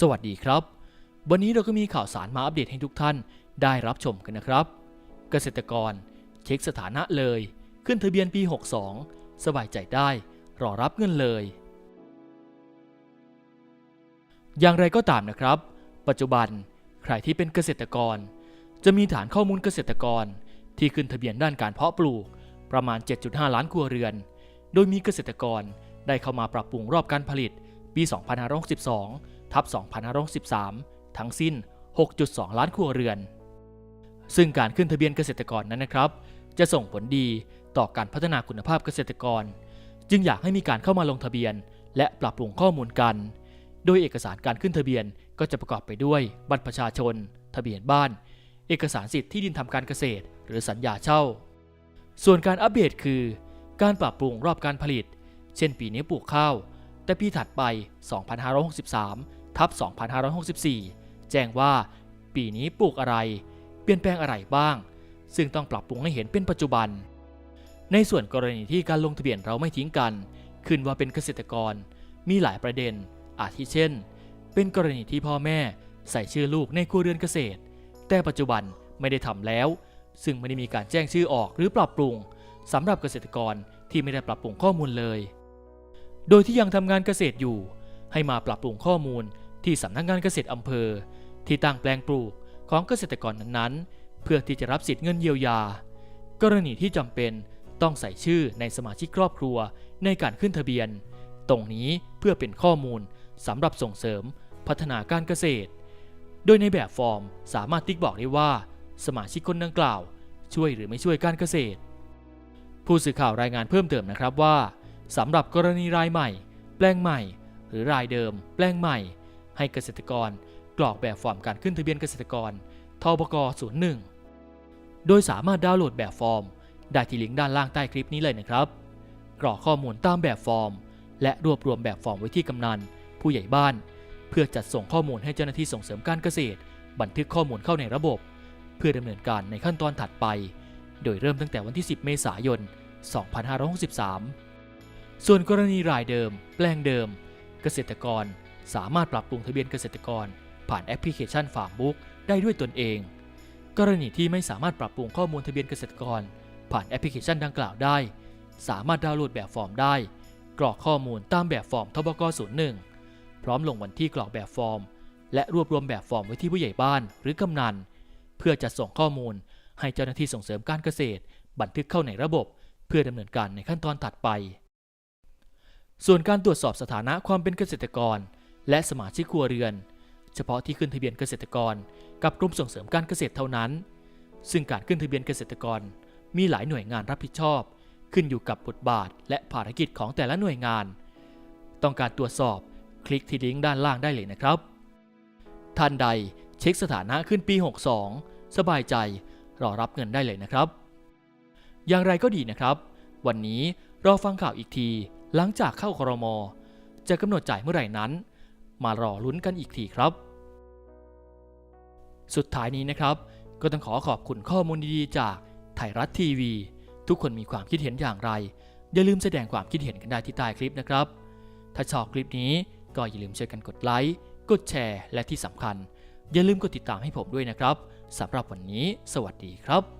สวัสดีครับ วันนี้เราก็มีข่าวสารมาอัปเดตให้ทุกท่านได้รับชมกันนะครับ เกษตรกรเช็คสถานะเลย ขึ้นทะเบียนปี 62 สบายใจได้ รอรับเงินเลย อย่างไรก็ตามนะครับ ปัจจุบันใครที่เป็นเกษตรกร จะมีฐานข้อมูลเกษตรกร ที่ขึ้นทะเบียนด้านการเพาะปลูกประมาณ 7.5 ล้านครัวเรือน โดยมีเกษตรกรได้เข้ามาปรับปรุงรอบการผลิตปี 2562 ทับ2563 ทั้งสิ้น 6.2 ล้านครัวเรือน ซึ่งการขึ้นทะเบียนเกษตรกรนั้นนะครับ จะส่งผลดีต่อการพัฒนาคุณภาพเกษตรกร จึงอยากให้มีการเข้ามาลงทะเบียน และปรับปรุงข้อมูลกัน โดยเอกสารการขึ้นทะเบียนก็จะประกอบไปด้วย บัตรประชาชน ทะเบียนบ้าน เอกสารสิทธิ์ที่ดินทำการเกษตร หรือสัญญาเช่า ส่วนการอัปเดตคือ การปรับปรุงรอบการผลิต เช่นปีนี้ปลูกข้าว แต่ปีถัดไป 2563 ทับ2564 แจ้งว่าปีนี้ปลูกอะไร เปลี่ยนแปลงอะไรบ้าง ซึ่งต้องปรับปรุงให้เห็นเป็นปัจจุบัน ในส่วนกรณีที่การลงทะเบียนเราไม่ทิ้งกัน ขึ้นว่าเป็นเกษตรกร มีหลายประเด็น อาทิเช่น เป็นกรณีที่พ่อแม่ใส่ชื่อลูกในครัวเรือนเกษตร แต่ปัจจุบันไม่ได้ทำแล้ว ซึ่งไม่ได้มีการแจ้งชื่อออกหรือปรับปรุงสำหรับเกษตรกรที่ไม่ได้ปรับปรุงข้อมูลเลย โดยที่ยังทำงานเกษตรอยู่ ให้มาปรับปรุงข้อมูล ที่สำนักงานเกษตรอำเภอ ที่ตั้งแปลงปลูกของเกษตรกรนั้นๆ เพื่อที่จะรับสิทธิ์เงินเยียวยา กรณีที่จำเป็นต้องใส่ชื่อในสมาชิกครอบครัวในการขึ้นทะเบียน ตรงนี้เพื่อเป็นข้อมูลสำหรับส่งเสริมพัฒนาการเกษตร โดยในแบบฟอร์มสามารถติ๊กบอกได้ว่า สมาชิกคนดังกล่าว ช่วยหรือไม่ช่วยการเกษตร ผู้สื่อข่าวรายงานเพิ่มเติมนะครับว่าสำหรับกรณีรายใหม่ แปลงใหม่ หรือรายเดิม แปลงใหม่ ให้เกษตรกรกรอกแบบฟอร์มการขึ้นทะเบียนเกษตรกรทบก01 โดยสามารถดาวน์โหลดแบบฟอร์ม ได้ที่ลิงก์ด้านล่างใต้คลิปนี้เลยนะครับ กรอกข้อมูลตามแบบฟอร์ม และรวบรวมแบบฟอร์มไว้ที่กำนัน ผู้ใหญ่บ้าน เพื่อจัดส่งข้อมูลให้เจ้าหน้าที่ส่งเสริมการเกษตร บันทึกข้อมูลเข้าในระบบ เพื่อดำเนินการในขั้นตอนถัดไป โดยเริ่มตั้งแต่วันที่ 10 เมษายน 2563 ส่วนกรณีรายเดิม แปลงเดิม เกษตรกร สามารถปรับปรุงทะเบียนเกษตรกร ผ่านแอปพลิเคชันฟาร์มบุ๊กได้ด้วยตนเอง กรณีที่ไม่สามารถปรับปรุงข้อมูลทะเบียนเกษตรกร ผ่านแอปพลิเคชันดังกล่าวได้ สามารถดาวน์โหลดแบบฟอร์มได้ กรอกข้อมูลตามแบบฟอร์มทบก 01 พร้อมลงวันที่กรอกแบบฟอร์ม และรวบรวมแบบฟอร์มไว้ที่ผู้ใหญ่บ้านหรือกำนัน เพื่อจัดส่งข้อมูลให้เจ้าหน้าที่ส่งเสริมการเกษตร บันทึกเข้าในระบบ เพื่อดำเนินการในขั้นตอนถัดไป ส่วนการตรวจสอบสถานะความเป็นเกษตรกร และสมาชิกครัวเรือน เฉพาะที่ขึ้นทะเบียนเกษตรกร กับกรมส่งเสริมการเกษตรเท่านั้น ซึ่งการขึ้นทะเบียนเกษตรกร มีหลายหน่วยงานรับผิดชอบ ขึ้นอยู่กับบทบาท และภารกิจของแต่ละหน่วยงาน ต้องการตรวจสอบคลิกที่ลิงก์ด้านล่างได้เลยนะครับ ท่านใดเช็คสถานะขึ้นปี 62 สบายใจรอรับเงินได้เลยนะครับ อย่างไรก็ดีนะครับ วันนี้รอฟังข่าวอีกทีหลังจากเข้าครม จะกำหนดจ่ายเมื่อไหร่นั้น มารอลุ้นกันอีกทีครับ สุดท้ายนี้นะครับ ก็ต้องขอขอบคุณข้อมูลดีๆ จากไทยรัฐทีวี ทุกคนมีความคิดเห็นอย่างไร อย่าลืมแสดงความคิดเห็นกันได้ที่ใต้คลิปนะครับ ถ้าชอบคลิปนี้ก็อย่าลืมช่วยกันกดไลค์กดแชร์และที่สำคัญ อย่าลืมกดติดตามให้ผมด้วยนะครับสำหรับวันนี้ สวัสดีครับ